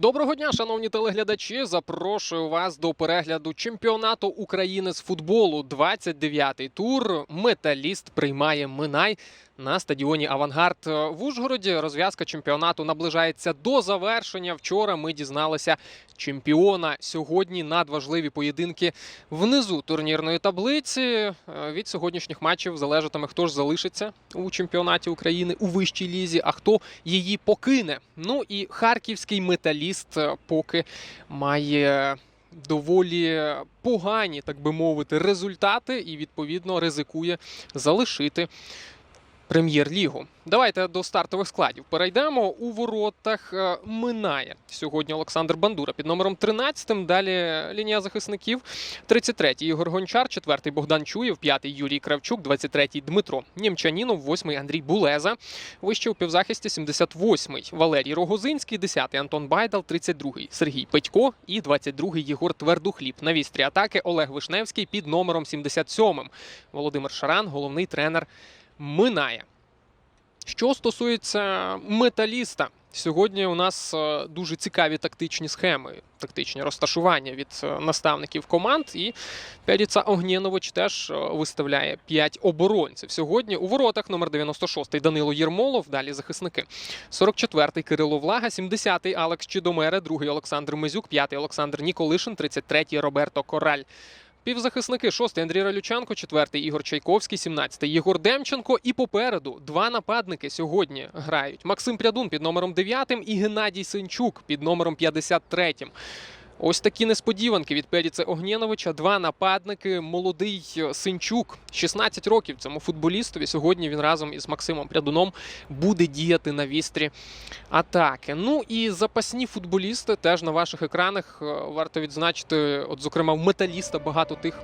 Доброго дня, шановні телеглядачі. Запрошую вас до перегляду чемпіонату України з футболу. 29-й тур. Металіст приймає Минай на стадіоні Авангард в Ужгороді. Розв'язка чемпіонату наближається до завершення. Вчора ми дізналися чемпіона. Сьогодні надважливі поєдинки внизу турнірної таблиці. Е, Від сьогоднішніх матчів залежатиме, хто ж залишиться у чемпіонаті України у вищій лізі, а хто її покине. Ну і харківський металіст е, поки має. Доволі погані, так би мовити, результати, і відповідно ризикує залишити прем'єр-лігу. Давайте до стартових складів перейдемо. У воротах е, минає сьогодні Олександр Бандура під номером 13. Далі лінія захисників. 33-й Ігор Гончар, 4-й Богдан Чуєв, 5-й Юрій Кравчук, 23-й Дмитро Нємчанінов, 8-й Андрій Булеза. Вище у півзахисті 78-й Валерій Рогозинський, 10-й Антон Байдал, 32-й Сергій Петько і 22-й Єгор Твердухліб. На вістрі атаки Олег Вишневський під номером 77-м. Володимир Шаран, головний тренер минає. Що стосується металіста, сьогодні у нас е, дуже цікаві тактичні схеми, тактичні розташування від е, наставників команд. І П'ядіца Огнєнович теж е, виставляє 5 оборонців. Сьогодні у воротах номер 96 Данило Єрмолов, далі захисники. 44-й Кирило Влага, 70-й Алекс Чідомере, 2-й Олександр Мизюк, 5-й Олександр Ніколишин, 33-й Роберто Кораль. Півзахисники 6-й Андрій Ралюченко, 4-й Ігор Чайковський, 17-й Єгор Демченко. І попереду два нападники сьогодні грають. Максим Прядун під номером 9 і Геннадій Синчук під номером 53. Ось такі несподіванки від Періце Огнєновича. Два нападники. Молодий Синчук, 16 років цьому футболістові. Сьогодні він разом із Максимом Прядуном буде діяти на вістрі атаки. Ну і запасні футболісти теж на ваших екранах е, варто відзначити. От, зокрема, в металіста багато тих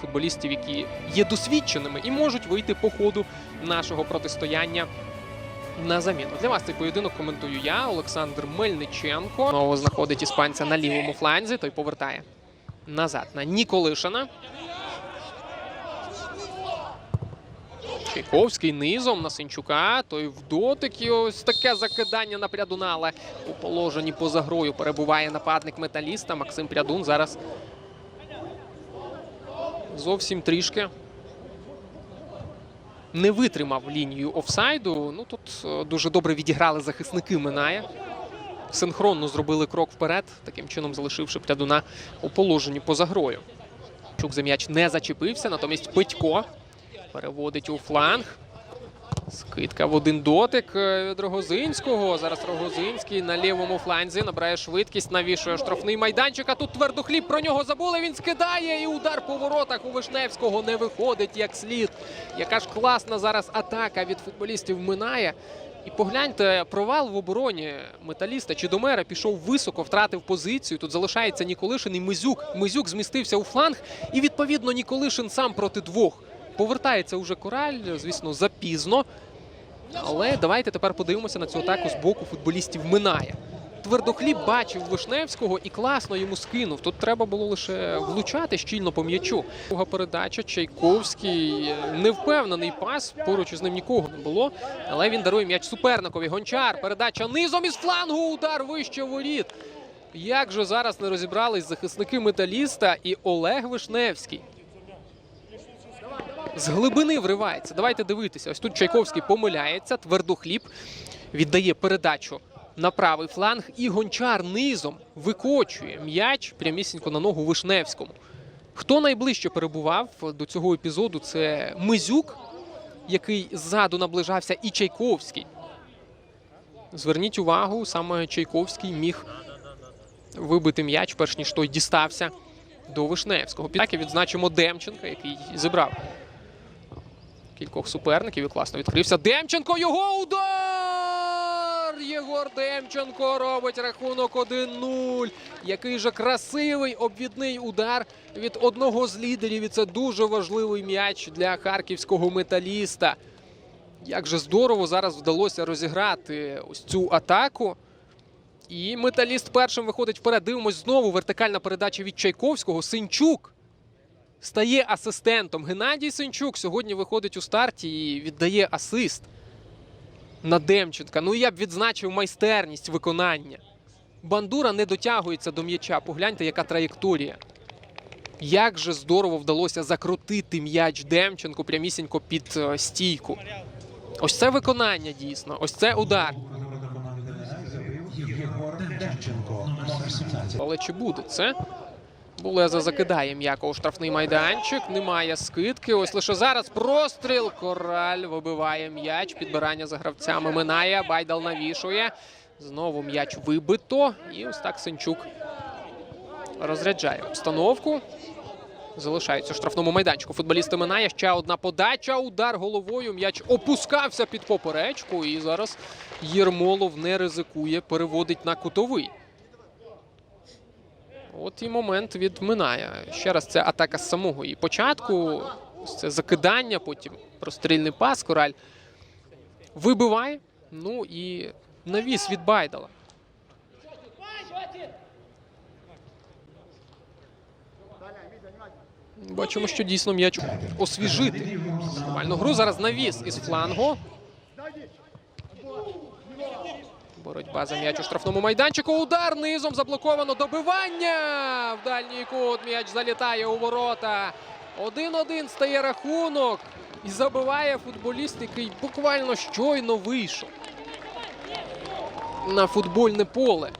футболістів, які є досвідченими і можуть вийти по ходу нашого протистояння. На заміну для вас цей поєдинок коментую я, Олександр Мельниченко. Знову знаходить іспанця на лівому фланзі. Той повертає назад на Ніколишина. Чайковський низом на Синчука. Той в дотик. Ось таке закидання на Прядуна. Але у положенні поза грою перебуває нападник металіста. Максим Прядун зараз зовсім трішки не витримав лінію офсайду. Ну тут е, дуже добре відіграли захисники Минає. Синхронно зробили крок вперед, таким чином залишивши Прядуна у положенні поза грою. Чук за м'яч не зачепився, натомість Петько переводить у фланг. Скидка в один дотик е, від Рогозинського. Зараз Рогозинський на лівому фланзі набирає швидкість, навішує штрафний майданчик. А тут твердохліб про нього забули. Він скидає і удар по воротах у Вишневського не виходить як слід. Яка ж класна зараз атака від футболістів минає. І погляньте, провал в обороні металіста Чідомера пішов високо, втратив позицію. Тут залишається Ніколишин і Мизюк. Мизюк змістився у фланг, і відповідно Ніколишин сам проти двох. Повертається уже кораль, звісно, запізно. Але давайте тепер подивимося на цю атаку з боку футболістів Минає. Твердохліб бачив Вишневського і класно йому скинув. Тут треба було лише влучати щільно по м'ячу. Друга передача Чайковський невпевнений пас. Поруч із ним нікого не було. Але він дарує м'яч суперникові. Гончар. Передача низом із флангу. Удар вище воріт. Як же зараз не розібрались захисники металіста і Олег Вишневський. З глибини вривається. Давайте дивитися. Ось тут Чайковський помиляється. Твердохліб віддає передачу на правий фланг. І гончар низом викочує м'яч прямісінько на ногу Вишневському. Хто найближче перебував до цього епізоду? Це Мизюк, який ззаду наближався, і Чайковський. Зверніть увагу, саме Чайковський міг вибити м'яч, перш ніж той дістався до Вишневського. Підаки відзначимо Демченка, який зібрав кількох суперників і класно відкрився. Демченко його удар! Єгор Демченко робить рахунок 1-0. Який же красивий обвідний удар від одного з лідерів. І це дуже важливий м'яч для харківського металіста. Як же здорово зараз вдалося розіграти ось цю атаку. І металіст першим виходить вперед. Дивимось знову вертикальна передача від Чайковського. Синчук стає асистентом. Геннадій Синчук сьогодні виходить у старті і віддає асист на Демченка. Ну я б відзначив майстерність виконання. Бандура не дотягується до м'яча. Погляньте, яка траєкторія. Як же здорово вдалося закрутити м'яч Демченко прямісінько під е, стійку. Ось це виконання дійсно. Ось це удар. Єгор Демченко, номер 17. Але чи буде це? Булеза закидає м'яко у штрафний майданчик. Немає скидки. Ось лише зараз простріл. Кораль вибиває м'яч. Підбирання за гравцями минає. Байдал навішує. Знову м'яч вибито. І ось так Сенчук розряджає обстановку. Залишається у штрафному майданчику. Футболісти минає. Ще одна подача. Удар головою. М'яч опускався під поперечку. І зараз Єрмолов не ризикує, переводить на кутовий. От і момент відминає. Ще раз це атака з самого і початку. Це закидання, потім прострільний пас. Кораль вибиває. Ну і навіс від Байдала. Бачимо, що дійсно м'яч освіжити. Нормальну гру зараз навіс із флангу. Боротьба за м'яч у штрафному майданчику. Удар низом заблоковано. Добивання. В дальній кут м'яч залітає у ворота. 1-1 стає рахунок. І забиває футболіст, який буквально щойно вийшов на футбольне поле.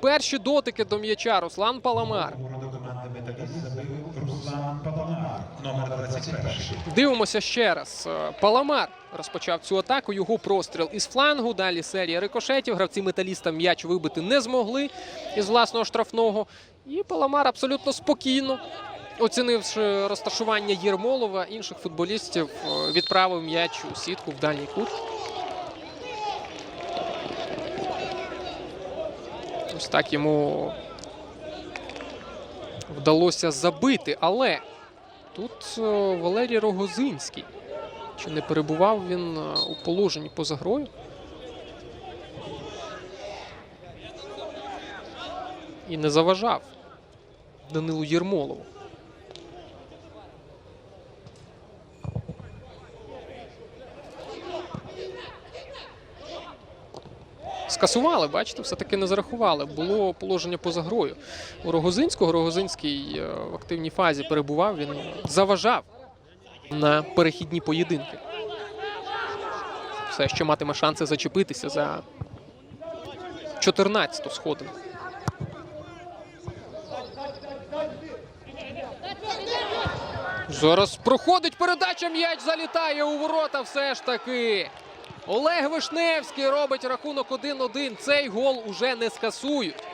Перші дотики до м'яча Руслан Паламар. До команди «Металіст» забив Руслан Паламар, номер 21. Дивимося ще раз. Е, Паламар розпочав цю атаку. Його простріл із флангу. Далі серія рикошетів. Гравці металіста м'яч вибити не змогли із власного штрафного. І Паламар абсолютно спокійно, оцінивши розташування Єрмолова, інших футболістів, е, відправив м'яч у сітку в дальній кут. Ось так йому вдалося забити, але Тут е, Валерій Рогозинський. Чи не перебував він е, у положенні поза грою? І не заважав Данилу Єрмолову. Скасували, бачите, все-таки не зарахували. Було положення поза грою. У Рогозинського Рогозинський е, в активній фазі перебував, він заважав на перехідні поєдинки. Все ще матиме шанси зачепитися за 14-ту сходинку. Зараз проходить передача. М'яч залітає у ворота. Все ж таки. Олег Вишневський робить рахунок 1-1. Цей гол уже не скасують.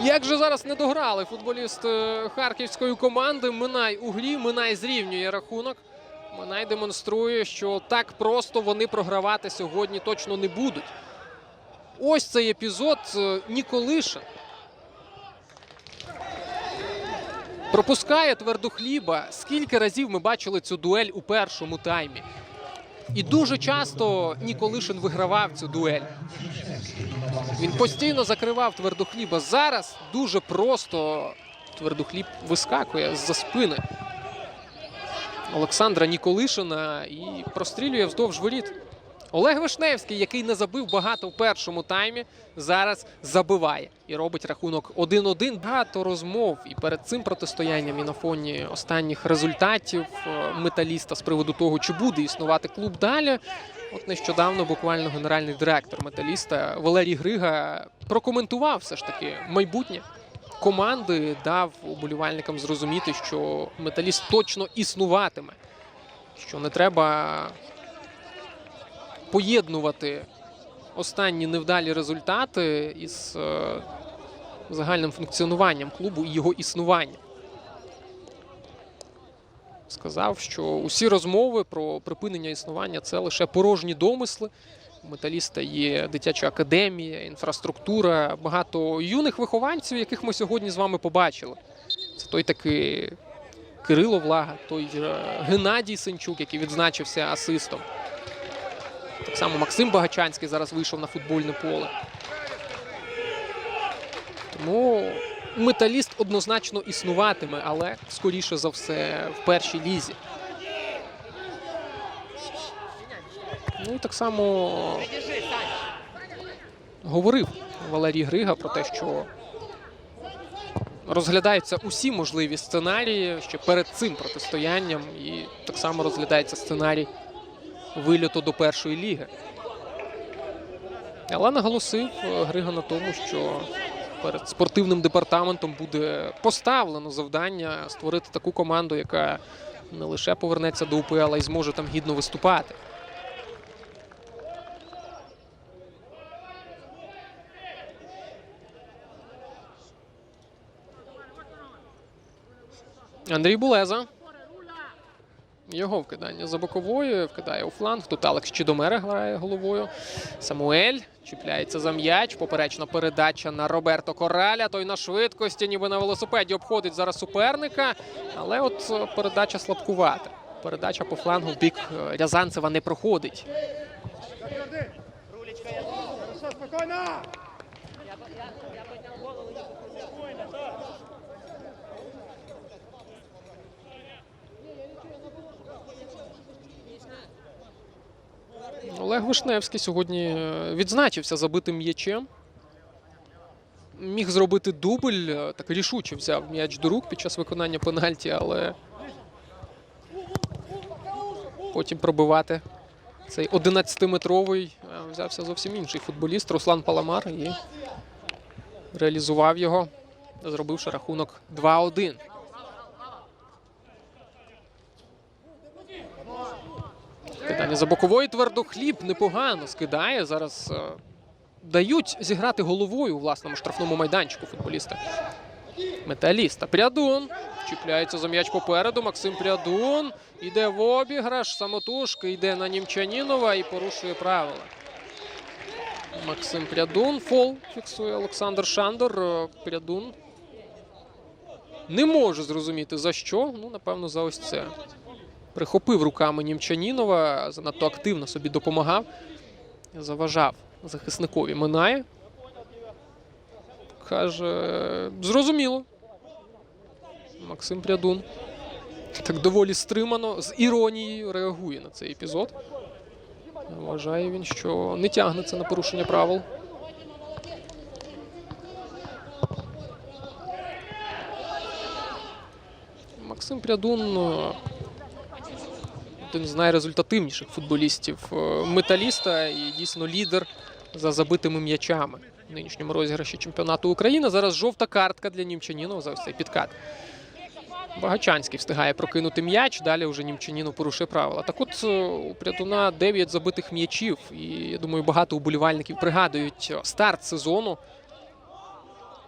Як же зараз не дограли футболіст е, харківської команди? Минай у грі, Минай зрівнює рахунок. Минай демонструє, що так просто вони програвати сьогодні точно не будуть. Ось цей епізод е, Пропускає твердохліба. Скільки разів ми бачили цю дуель у першому таймі? І дуже часто Ніколишин вигравав цю дуель. Він постійно закривав твердохліба. Зараз дуже просто твердохліб вискакує з-за спини Олександра Ніколишина і прострілює вздовж воріт. Олег Вишневський, який не забив багато в першому таймі, зараз забиває і робить рахунок 1-1. Багато розмов і перед цим протистоянням, і на фоні останніх результатів е, металіста з приводу того, чи буде існувати клуб далі. От нещодавно буквально генеральний директор металіста Валерій Грига прокоментував все ж таки майбутнє команди, дав уболівальникам зрозуміти, що металіст точно існуватиме, що не треба поєднувати останні невдалі результати із е, загальним функціонуванням клубу і його існування. Сказав, що усі розмови про припинення існування це лише порожні домисли. У металіста є дитяча академія, інфраструктура, багато юних вихованців, яких ми сьогодні з вами побачили. Це той такий Кирило Влага, той Геннадій Сенчук, який відзначився асистом. Так само Максим Багачанський зараз вийшов на футбольне поле. Тому металіст однозначно існуватиме, але скоріше за все в першій лізі. Ну і так само говорив Валерій Грига про те, що розглядаються усі можливі сценарії ще перед цим протистоянням, і так само розглядається сценарій вильоту до першої ліги. Але наголосив е, Грига на тому, що перед спортивним департаментом буде поставлено завдання створити таку команду, яка не лише повернеться до УПЛ, а й зможе там гідно виступати. Андрій Булеза. Його вкидання за боковою, вкидає у фланг. Тут Алекс Чідомера грає головою. Самуель чіпляється за м'яч. Поперечна передача на Роберто Кораля. Той на швидкості, ніби на велосипеді, обходить зараз суперника. Але от е, передача слабкувата. Передача по флангу в бік е, Рязанцева не проходить. Хорошо, спокойно! Олег Вишневський сьогодні е, відзначився забитим м'ячем. Міг зробити дубль, е, так рішуче взяв м'яч до рук під час виконання пенальті, але потім пробивати цей 11-метровий е, взявся зовсім інший футболіст Руслан Паламар і реалізував його, зробивши рахунок 2-1. Кидання за бокової твердохліб непогано скидає. Зараз е, дають зіграти головою у власному штрафному майданчику футболіста. Металіста. Прядун. Чіпляється за м'яч попереду. Максим Прядун. Іде в обіграш. Самотужки йде на Німчанінова і порушує правила. Максим Прядун. Фол фіксує Олександр Шандор. Е, Прядун. Не може зрозуміти за що. Ну, напевно, за ось це прихопив руками Німчанінова, занадто активно собі допомагав, заважав захисникові. Минає. Каже, зрозуміло. Максим Прядун. Так доволі стримано, з іронією реагує на цей епізод. Вважає він, що не тягнеться на порушення правил. Максим Прядун один з найрезультативніших футболістів е, металіста і дійсно лідер за забитими м'ячами в нинішньому розіграші чемпіонату України. Зараз жовта картка для Німчанінова за ось цей підкат. Багачанський встигає прокинути м'яч. Далі вже Німчанінов порушує правила. Так от е, у Прядуна 9 забитих м'ячів. І я думаю, багато уболівальників пригадують старт сезону.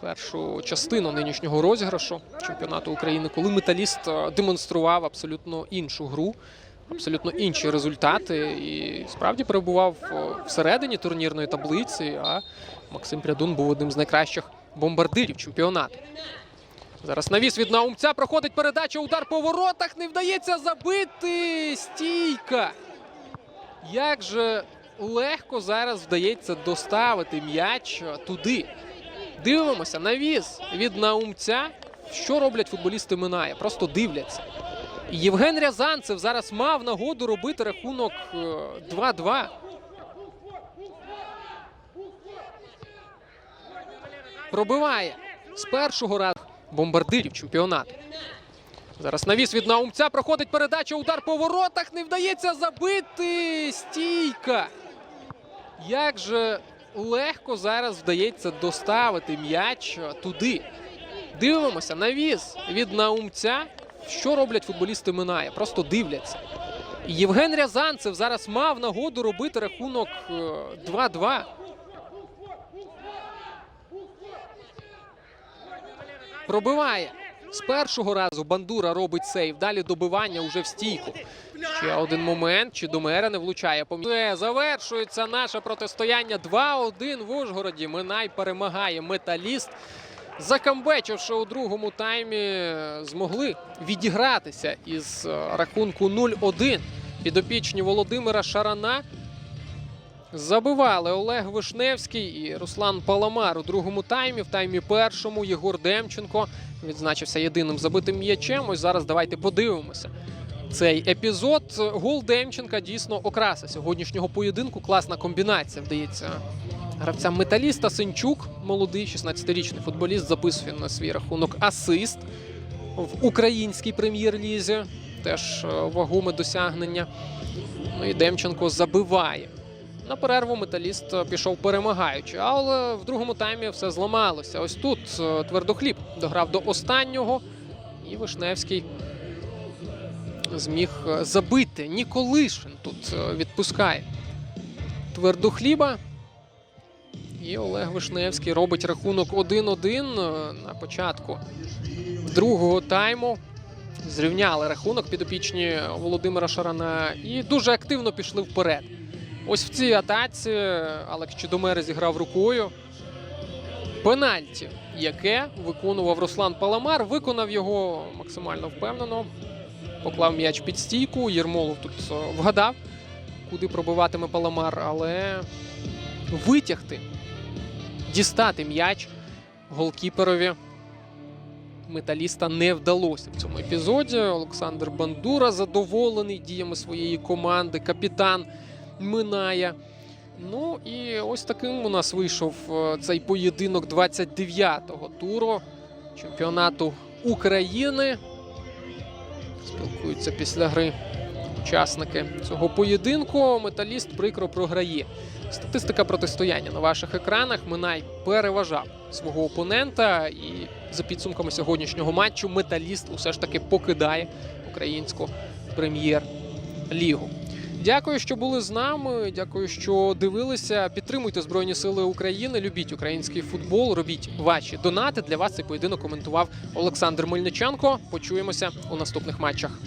Першу частину нинішнього розіграшу чемпіонату України, коли металіст е, демонстрував абсолютно іншу гру, абсолютно інші результати і справді перебував е, всередині турнірної таблиці. А Максим Прядун був одним з найкращих бомбардирів чемпіонату. Зараз навіс від наумця проходить передача. Удар по воротах. Не вдається забити. Стійка. Як же легко зараз вдається доставити м'яч туди. Дивимося, навіс від наумця. Що роблять футболісти Минає? Просто дивляться. Євген Рязанцев зараз мав нагоду робити рахунок е, 2-2. Пробиває з першого разу бомбардирів чемпіонату. Зараз навіс від наумця проходить передача. Удар по воротах. Не вдається забити. Стійка. Як же легко зараз вдається доставити м'яч туди. Дивимося, навіс від наумця. Що роблять футболісти Минає? Просто дивляться. Євген Рязанцев зараз мав нагоду робити рахунок е, 2-2. Пробиває. З першого разу Бандура робить сейв. Далі добивання уже в стійку. Ще один момент. Чи Домера не влучає. Завершується наше протистояння 2-1 в Ужгороді. Минай перемагає металіст. Закамбечивши у другому таймі, змогли відігратися із е, рахунку 0-1. Підопічні Володимира Шарана. Забивали Олег Вишневський і Руслан Паламар у другому таймі. В таймі першому Єгор Демченко відзначився єдиним забитим м'ячем. Ось зараз давайте подивимося. цей епізод. Гол Демченка дійсно окраса сьогоднішнього поєдинку. Класна комбінація, вдається. Гравцям металіста Сенчук, молодий 16-річний футболіст, записує на свій рахунок асист в українській прем'єр-лізі. Теж е, вагоме досягнення. Ну і Демченко забиває. На перерву металіст е, пішов перемагаючи, але в другому таймі все зламалося. Ось тут е, твердохліб дограв до останнього, і Вишневський зміг забити. Ніколишин тут відпускає твердохліба. І Олег Вишневський робить рахунок 1-1 е, на початку другого тайму. Зрівняли рахунок підопічні Володимира Шарана і дуже активно пішли вперед. Ось в цій атаці Алекс Чудомер зіграв рукою. Пенальті, яке виконував Руслан Паламар, виконав його максимально впевнено. Поклав м'яч під стійку. Єрмолов тут е, вгадав, куди пробиватиме Паламар, але витягти, дістати м'яч голкіперові металіста не вдалося в цьому епізоді. Олександр Бандура задоволений діями своєї команди. Капітан минає. Ну і ось таким у нас вийшов е, цей поєдинок 29-го туру чемпіонату України. Спілкуються після гри учасники цього поєдинку. Металіст прикро програє. Статистика протистояння на ваших екранах. Минай переважав свого опонента. І за підсумками сьогоднішнього матчу металіст усе ж таки покидає українську прем'єр-лігу. Дякую, що були з нами. Дякую, що дивилися. Підтримуйте Збройні Сили України. Любіть український футбол. Робіть ваші донати. Для вас цей поєдинок коментував Олександр Мельниченко. Почуємося у наступних матчах.